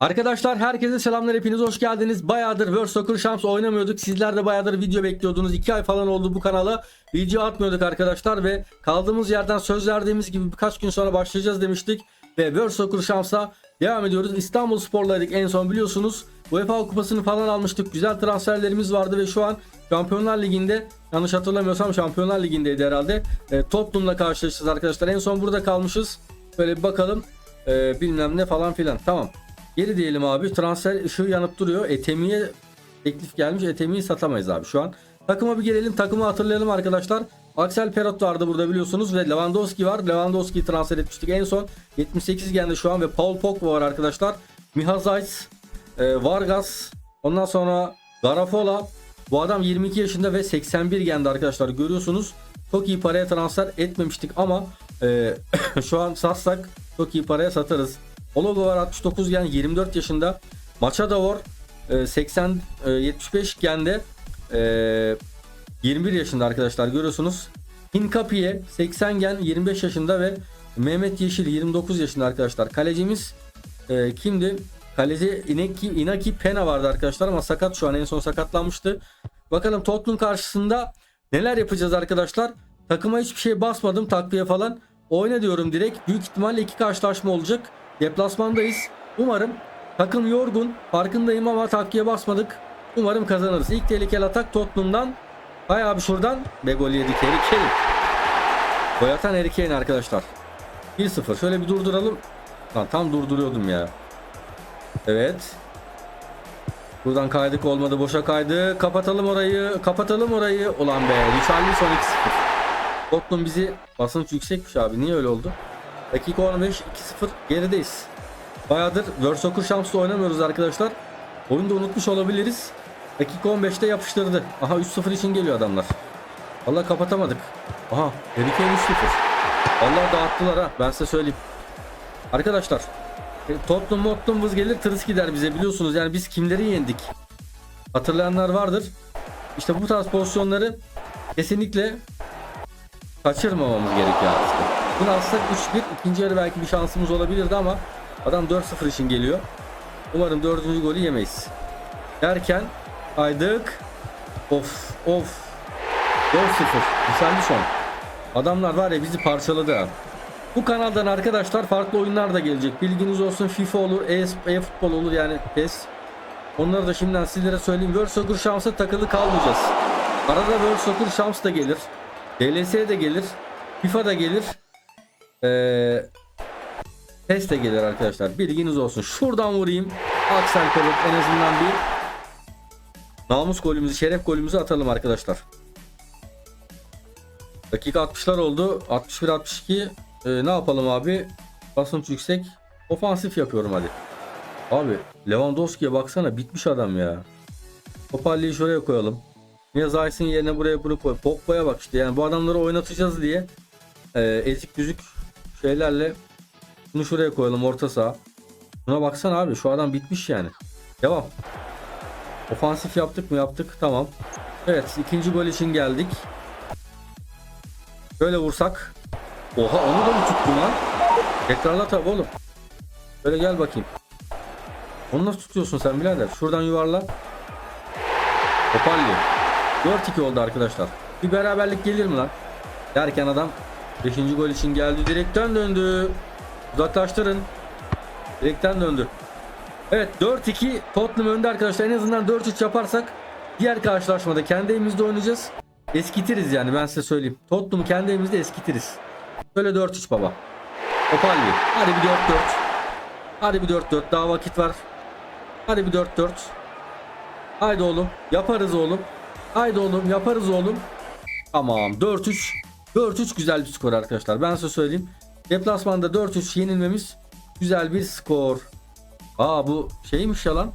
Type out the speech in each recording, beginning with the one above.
Arkadaşlar herkese selamlar hepiniz hoş geldiniz. Bayağıdır World Soccer Champs oynamıyorduk. Sizler de bayağıdır video bekliyordunuz. 2 ay falan oldu bu kanala. Video atmıyorduk arkadaşlar ve kaldığımız yerden söz verdiğimiz gibi birkaç gün sonra başlayacağız demiştik. Ve World Soccer Champs'a devam ediyoruz. İstanbul Spor'laydık en son biliyorsunuz. UEFA kupasını falan almıştık. Güzel transferlerimiz vardı ve şu an Şampiyonlar Ligi'nde yanlış hatırlamıyorsam Şampiyonlar Ligi'ndeydi herhalde. E, Tottenham'la karşılaşacağız arkadaşlar. En son burada kalmışız. Böyle bir bakalım. E, bilmem ne falan filan. Tamam. Geri diyelim abi. Transfer ışığı yanıp duruyor. Etemi'ye teklif gelmiş. Etemi'yi satamayız abi şu an. Takıma bir gelelim. Takımı hatırlayalım arkadaşlar. Axel Perot vardı burada biliyorsunuz ve Lewandowski var. Lewandowski'yi transfer etmiştik en son. 78 geldi şu an ve Paul Pogba var arkadaşlar. Miha Zayt, e, Vargas, ondan sonra Garafola. Bu adam 22 yaşında ve 81 geldi arkadaşlar. Görüyorsunuz. Çok iyi paraya transfer etmemiştik ama e, şu an satsak çok iyi paraya satarız. Ologo var 69 gen 24 yaşında. Machado var e, 80 e, 75 gende e, 21 yaşında arkadaşlar görüyorsunuz. Hinkapiye 80 gen 25 yaşında ve Mehmet Yeşil 29 yaşında arkadaşlar. Kalecimiz e, kimdi? Kaleci Inaki, Inaki Pena vardı arkadaşlar ama sakat şu an en son sakatlanmıştı. Bakalım Tottenham karşısında neler yapacağız arkadaşlar. Takıma hiçbir şey basmadım takviye falan. Oyna diyorum direkt. Büyük ihtimalle iki karşılaşma olacak. Deplasmandayız. Umarım takım yorgun. Farkındayım ama takviye basmadık. Umarım kazanırız. İlk tehlikeli atak Tottenham'dan. Bayağı bir şuradan. Ve gol yedik Harry Kane. Gol atan Harry Kane arkadaşlar. 1-0. Şöyle bir durduralım. Lan tam durduruyordum ya. Evet. Buradan kaydık olmadı. Boşa kaydı. Kapatalım orayı. Kapatalım orayı. Ulan be. Richarlison 2-0. Tottenham bizi basınç yüksekmiş abi. Niye öyle oldu? Dakika 15 2-0 gerideyiz. Bayağıdır Soccer Champs'ta oynamıyoruz arkadaşlar. Oyunu da unutmuş olabiliriz. Dakika 15'te yapıştırdı. Aha 3-0 için geliyor adamlar. Vallahi kapatamadık. Aha Harry Kane 3-0. Vallahi dağıttılar ha ben size söyleyeyim. Arkadaşlar e, Tottenham Tottenham vız gelir tırıs gider bize biliyorsunuz yani biz kimleri yendik. Hatırlayanlar vardır. İşte bu tarz pozisyonları kesinlikle kaçırmamamız gerekiyor artık. Bunu alsak 3-1 ikinci yarı belki bir şansımız olabilirdi ama adam 4-0 için geliyor. Umarım dördüncü golü yemeyiz. Derken kaydık. Of of. 4-0. Güzeldi son. Adamlar var ya bizi parçaladı ha. Bu kanaldan arkadaşlar farklı oyunlar da gelecek. Bilginiz olsun FIFA olur, e- e-futbol olur yani PES. Onları da şimdiden sizlere söyleyeyim. World Soccer Chams'a takılı kalmayacağız. Arada World Soccer Champs da gelir. DLS de gelir. FIFA da gelir. Ee, de gelir arkadaşlar. Bilginiz olsun. Şuradan vurayım. Axel Perot en azından bir namus golümüzü, şeref golümüzü atalım arkadaşlar. Dakika 60'lar oldu. 61-62. Ee, ne yapalım abi? Basınç yüksek. Ofansif yapıyorum hadi. Abi Lewandowski'ye baksana bitmiş adam ya. Topalli'yi şuraya koyalım. Niye Zayt'ın yerine buraya bunu koy. Pogba'ya bak işte yani bu adamları oynatacağız diye e, ezik düzük şeylerle bunu şuraya koyalım orta saha. Buna baksana abi şu adam bitmiş yani. Devam. Ofansif yaptık mı yaptık tamam. Evet ikinci gol için geldik. Böyle vursak. Oha onu da mı tuttun lan? Tekrarla tabi oğlum. Böyle gel bakayım. Onu nasıl tutuyorsun sen birader? Şuradan yuvarla. Topalli. 4-2 oldu arkadaşlar. Bir beraberlik gelir mi lan? Derken adam 5. gol için geldi. Direkten döndü. Uzaklaştırın. Direkten döndü. Evet 4-2 Tottenham önde arkadaşlar. En azından 4-3 yaparsak diğer karşılaşmada kendi evimizde oynayacağız. Eskitiriz yani ben size söyleyeyim. Tottenham'ı kendi evimizde eskitiriz. Böyle 4-3 baba. Opalli. Hadi bir 4-4. Hadi bir 4-4. Daha vakit var. Hadi bir 4-4. Haydi oğlum. Yaparız oğlum. Haydi oğlum. Yaparız oğlum. Tamam. 4-3. 4-3 güzel bir skor arkadaşlar. Ben size söyleyeyim. Deplasmanda 4-3 yenilmemiz güzel bir skor. Aa bu şeymiş ya lan.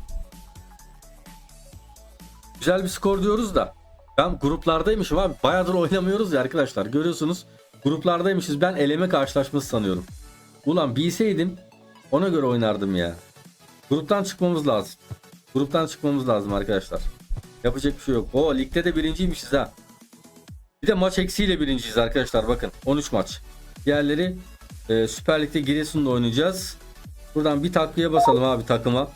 Güzel bir skor diyoruz da. Ben gruplardaymışım abi. Bayağıdır oynamıyoruz ya arkadaşlar. Görüyorsunuz. Gruplardaymışız. Ben eleme karşılaşması sanıyorum. Ulan bilseydim ona göre oynardım ya. Gruptan çıkmamız lazım. Gruptan çıkmamız lazım arkadaşlar. Yapacak bir şey yok. O ligde de birinciymişiz ha. Bir de maç eksiğiyle birinciyiz arkadaşlar bakın. 13 maç. Diğerleri e, Süper Lig'de Giresun'da oynayacağız. Buradan bir takviye basalım abi takıma.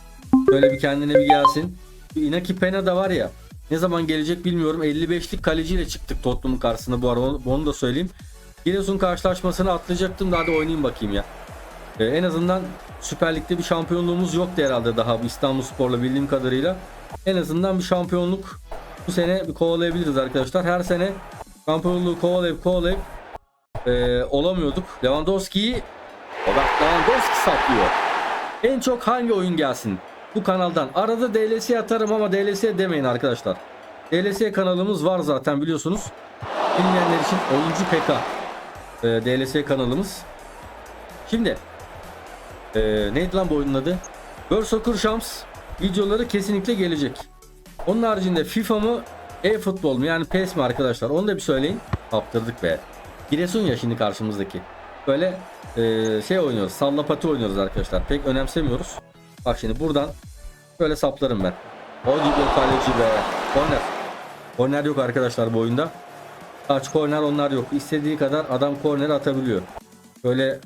Böyle bir kendine bir gelsin. Inaki Pena da var ya. Ne zaman gelecek bilmiyorum. 55'lik kaleciyle çıktık Tottenham'ın karşısında bu arada. Onu, da söyleyeyim. Giresun karşılaşmasını atlayacaktım da hadi oynayayım bakayım ya. Ee, en azından Süper Lig'de bir şampiyonluğumuz yoktu herhalde daha bu İstanbul Spor'la bildiğim kadarıyla. En azından bir şampiyonluk bu sene bir kovalayabiliriz arkadaşlar. Her sene şampiyonluğu kovalayıp kovalayıp e, olamıyorduk. Lewandowski'yi Robert Lewandowski saplıyor. En çok hangi oyun gelsin bu kanaldan? Arada DLC atarım ama DLC demeyin arkadaşlar. DLC kanalımız var zaten biliyorsunuz. Bilmeyenler için oyuncu PK e, DLC kanalımız. Şimdi e, neydi lan bu oyunun adı? World Soccer Champs videoları kesinlikle gelecek. Onun haricinde FIFA mı e-futbol mu yani PES mi arkadaşlar onu da bir söyleyin. Kaptırdık be. Giresun ya şimdi karşımızdaki. Böyle e, şey oynuyoruz salla pati oynuyoruz arkadaşlar. Pek önemsemiyoruz. Bak şimdi buradan böyle saplarım ben. Hadi be kaleci be. Korner. Korner yok arkadaşlar bu oyunda. Kaç korner onlar yok. İstediği kadar adam korner atabiliyor. Böyle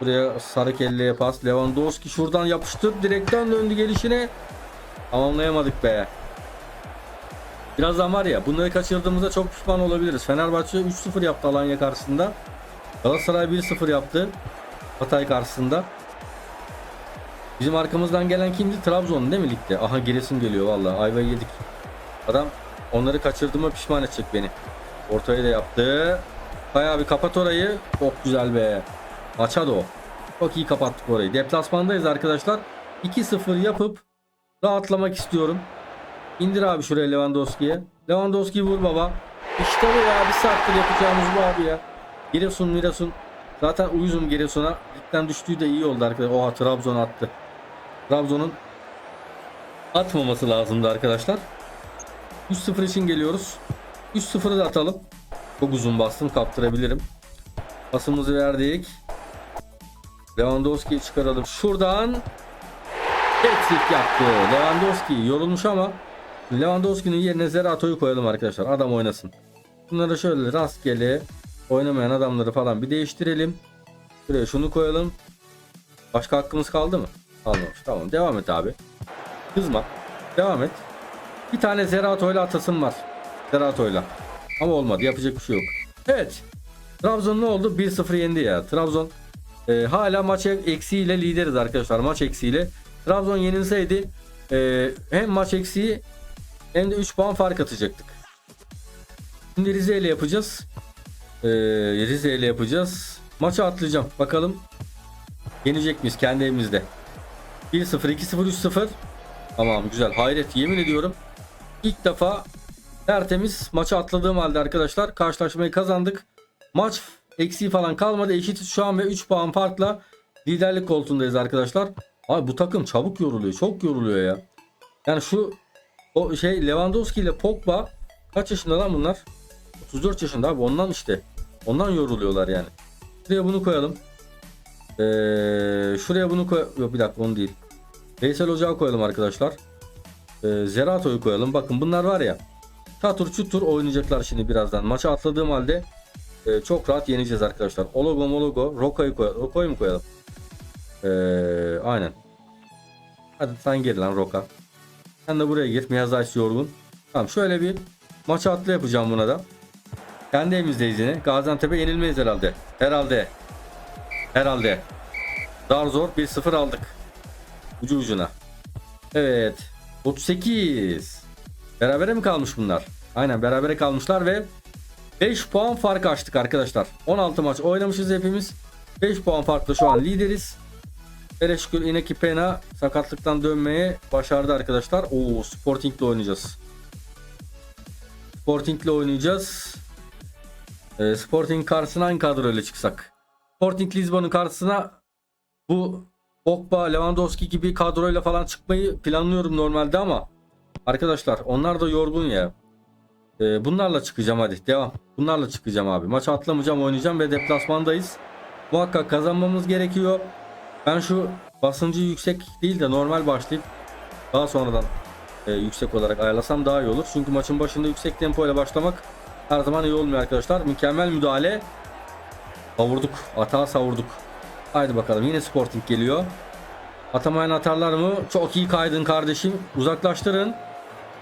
buraya sarı kelleye pas. Lewandowski şuradan yapıştır. Direkten döndü gelişine. Tamamlayamadık be. Birazdan var ya bunları kaçırdığımızda çok pişman olabiliriz. Fenerbahçe 3-0 yaptı Alanya karşısında. Galatasaray 1-0 yaptı. Hatay karşısında. Bizim arkamızdan gelen kimdi? Trabzon değil mi ligde? Aha Giresun geliyor vallahi. Ayvayı yedik. Adam onları kaçırdığıma pişman edecek beni. Ortayı da yaptı. Bayağı bir kapat orayı. Çok güzel be. Machado. Çok iyi kapattık orayı. Deplasmandayız arkadaşlar. 2-0 yapıp rahatlamak istiyorum. İndir abi şuraya Lewandowski'ye. Lewandowski vur baba. İşte bu ya. Bir saattir yapacağımız bu abi ya. Giresun Giresun. Zaten uyuzum Giresun'a. Ligden düştüğü de iyi oldu arkadaşlar. Oha Trabzon attı. Trabzon'un atmaması lazımdı arkadaşlar. 3-0 için geliyoruz. 3-0'ı da atalım. Çok uzun bastım kaptırabilirim. Pasımızı verdik. Lewandowski'yi çıkaralım. Şuradan Hat-trick yaptı. Lewandowski yorulmuş ama Lewandowski'nin yerine Zerato'yu koyalım arkadaşlar. Adam oynasın. Bunları şöyle rastgele oynamayan adamları falan bir değiştirelim. Buraya şunu koyalım. Başka hakkımız kaldı mı? Kalmamış. Tamam devam et abi. Kızma. Devam et. Bir tane Zerato'yla atasım var. Zerato'yla. Ama olmadı. Yapacak bir şey yok. Evet. Trabzon ne oldu? 1-0 yendi ya. Trabzon e, hala maç eksiğiyle lideriz arkadaşlar. Maç eksiğiyle. Trabzon yenilseydi e, hem maç eksiği hem de 3 puan fark atacaktık. Şimdi Rize ile yapacağız. E, Rize ile yapacağız. Maçı atlayacağım. Bakalım yenecek miyiz kendi evimizde. 1-0, 2-0, 3-0. Tamam güzel. Hayret yemin ediyorum. İlk defa tertemiz maçı atladığım halde arkadaşlar karşılaşmayı kazandık. Maç eksiği falan kalmadı. Eşitiz şu an ve 3 puan farkla liderlik koltuğundayız arkadaşlar. Abi bu takım çabuk yoruluyor. Çok yoruluyor ya. Yani şu o şey Lewandowski ile Pogba kaç yaşında lan bunlar? 34 yaşında abi ondan işte. Ondan yoruluyorlar yani. Şuraya bunu koyalım. Ee, şuraya bunu koy... Yok bir dakika onu değil. Veysel Ocağı koyalım arkadaşlar. Ee, Zerato'yu koyalım. Bakın bunlar var ya. Çatır çutur oynayacaklar şimdi birazdan. Maça atladığım halde e, çok rahat yeneceğiz arkadaşlar. Ologo mologo. Roko'yu koyalım. Roko'yu mu koyalım? Ee, aynen. Hadi sen gir lan Roka. Sen de buraya gir. Miyazayç yorgun. Tamam şöyle bir maça atlı yapacağım buna da. Kendi evimizdeyiz yine. Gaziantep'e yenilmeyiz herhalde. Herhalde. Herhalde. Dar zor 1-0 aldık. Ucu ucuna. Evet. 38. Berabere mi kalmış bunlar? Aynen berabere kalmışlar ve 5 puan fark açtık arkadaşlar. 16 maç oynamışız hepimiz. 5 puan farklı şu an lideriz. Hele şükür Inaki Pena sakatlıktan dönmeye başardı arkadaşlar. Oo Sporting'le oynayacağız. Sporting'le oynayacağız. Ee, Sporting karşısına hangi kadroyla çıksak? Sporting Lisbon'un karşısına bu Pogba, Lewandowski gibi kadroyla falan çıkmayı planlıyorum normalde ama arkadaşlar onlar da yorgun ya. Ee, bunlarla çıkacağım hadi devam. Bunlarla çıkacağım abi. Maçı atlamayacağım oynayacağım ve deplasmandayız. Muhakkak kazanmamız gerekiyor. Ben şu basıncı yüksek değil de normal başlayıp daha sonradan e, yüksek olarak ayarlasam daha iyi olur. Çünkü maçın başında yüksek tempo ile başlamak her zaman iyi olmuyor arkadaşlar. Mükemmel müdahale. Savurduk. Hata savurduk. Haydi bakalım yine Sporting geliyor. Atamayan atarlar mı? Çok iyi kaydın kardeşim. Uzaklaştırın.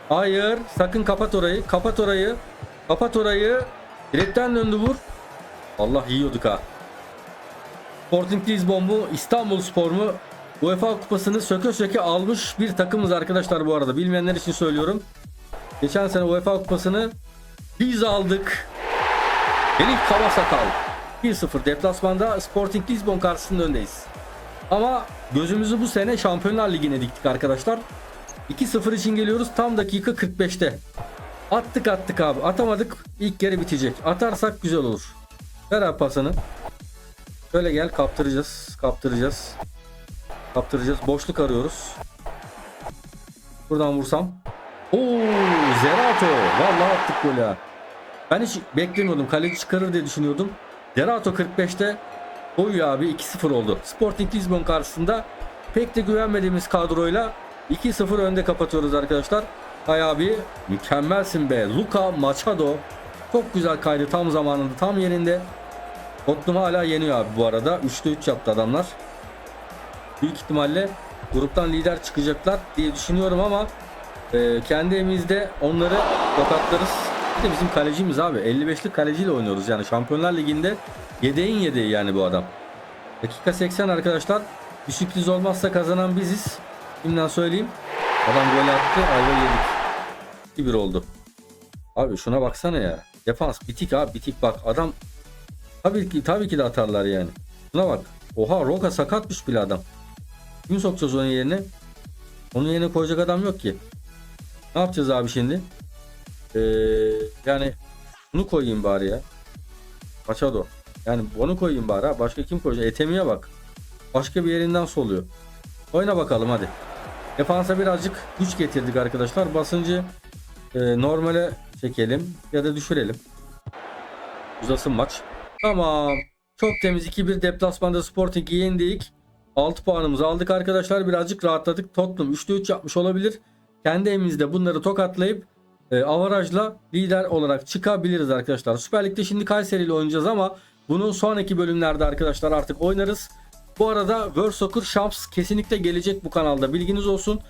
Hayır. Sakın kapat orayı. Kapat orayı. Kapat orayı. Direkten döndü vur. Allah yiyorduk ha. Sporting Lisbon mu? İstanbul Spor mu? UEFA kupasını söke söke almış bir takımız arkadaşlar bu arada. Bilmeyenler için söylüyorum. Geçen sene UEFA kupasını biz aldık. Melih Kabasakal 1-0 deplasmanda Sporting Lisbon karşısında öndeyiz. Ama gözümüzü bu sene Şampiyonlar Ligi'ne diktik arkadaşlar. 2-0 için geliyoruz tam dakika 45'te. Attık attık abi. Atamadık ilk yarı bitecek. Atarsak güzel olur. Ver abi pasını. Şöyle gel kaptıracağız. Kaptıracağız. Kaptıracağız. Boşluk arıyoruz. Buradan vursam. Oo, Zerato. Vallahi attık golü ha. Ben hiç beklemiyordum. Kaleci çıkarır diye düşünüyordum. Zerato 45'te koyuyor abi 2-0 oldu. Sporting Lisbon karşısında pek de güvenmediğimiz kadroyla 2-0 önde kapatıyoruz arkadaşlar. Hay abi mükemmelsin be. Luka Machado çok güzel kaydı tam zamanında tam yerinde. Tottenham hala yeniyor abi bu arada. 3'te 3 yaptı adamlar. Büyük ihtimalle gruptan lider çıkacaklar diye düşünüyorum ama e, kendi evimizde onları tokatlarız. Bir de bizim kalecimiz abi. 55'lik kaleciyle oynuyoruz yani. Şampiyonlar Ligi'nde yedeğin yedeği yani bu adam. Dakika 80 arkadaşlar. Bir sürpriz olmazsa kazanan biziz. Şimdiden söyleyeyim. Adam gol attı. Ayva yedik. 2-1 oldu. Abi şuna baksana ya. Defans bitik abi bitik bak. Adam tabii ki tabii ki de atarlar yani. Şuna bak. Oha Roka sakatmış bile adam. Kim sokacağız onun yerine? Onun yerine koyacak adam yok ki. Ne yapacağız abi şimdi? Ee, yani bunu koyayım bari ya. Machado. Yani onu koyayım bari. Başka kim koyacak? Etemiye bak. Başka bir yerinden soluyor. Oyna bakalım hadi. Defansa birazcık güç getirdik arkadaşlar. Basıncı e, normale çekelim ya da düşürelim. Uzasın maç. Tamam. Çok temiz 2-1 deplasmanda Sporting'i yendik. 6 puanımızı aldık arkadaşlar. Birazcık rahatladık. Tottenham 3'te 3 yapmış olabilir. Kendi evimizde bunları tokatlayıp e, avarajla lider olarak çıkabiliriz arkadaşlar. Süper Lig'de şimdi Kayseri ile oynayacağız ama bunu sonraki bölümlerde arkadaşlar artık oynarız. Bu arada World Soccer Champs kesinlikle gelecek bu kanalda. Bilginiz olsun.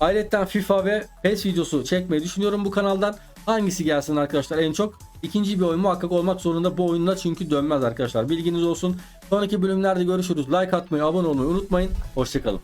Ayrıca FIFA ve PES videosu çekmeyi düşünüyorum bu kanaldan. Hangisi gelsin arkadaşlar en çok? İkinci bir oyun muhakkak olmak zorunda bu oyunda çünkü dönmez arkadaşlar. Bilginiz olsun. Sonraki bölümlerde görüşürüz. Like atmayı, abone olmayı unutmayın. Hoşçakalın.